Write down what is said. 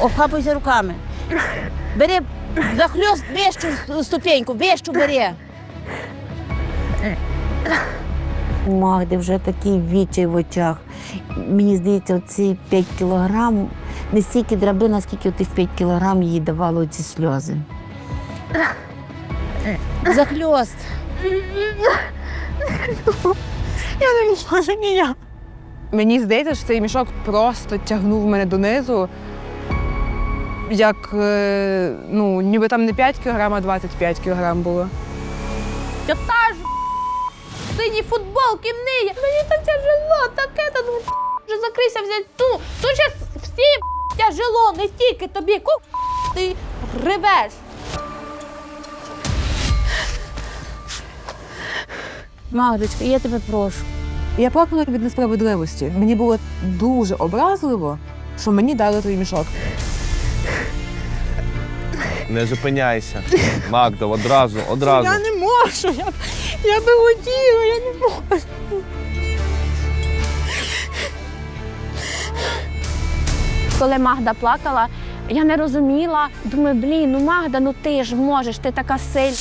Охапуйся руками. Бери захльост вищу ступеньку, вищу бери. У Магди вже такий відчай в очах. Мені здається, ці 5 кілограм не стільки драбина, скільки тих 5 кілограм їй давало ці сльози. Захльост. Я не можу ніяк. Мені здається, що цей мішок просто тягнув мене донизу. Як, е, ну, ніби там не 5 кг, а 25 кг було. Я та ж в синій футболки ниє. Мені так тяжело, таке та ну вже закрийся взяти ту. Тут же всі тяжело, не тільки тобі. Ку ти ревеш. Магдочка, я тебе прошу. Я плакала від несправедливості. Мені було дуже образливо, що мені дали той мішок. Не зупиняйся. Магда, одразу, одразу. Я не можу. Я, я би хотіла, я не можу. Коли Магда плакала, я не розуміла. Думаю, блін, ну Магда, ну ти ж можеш, ти така сильна.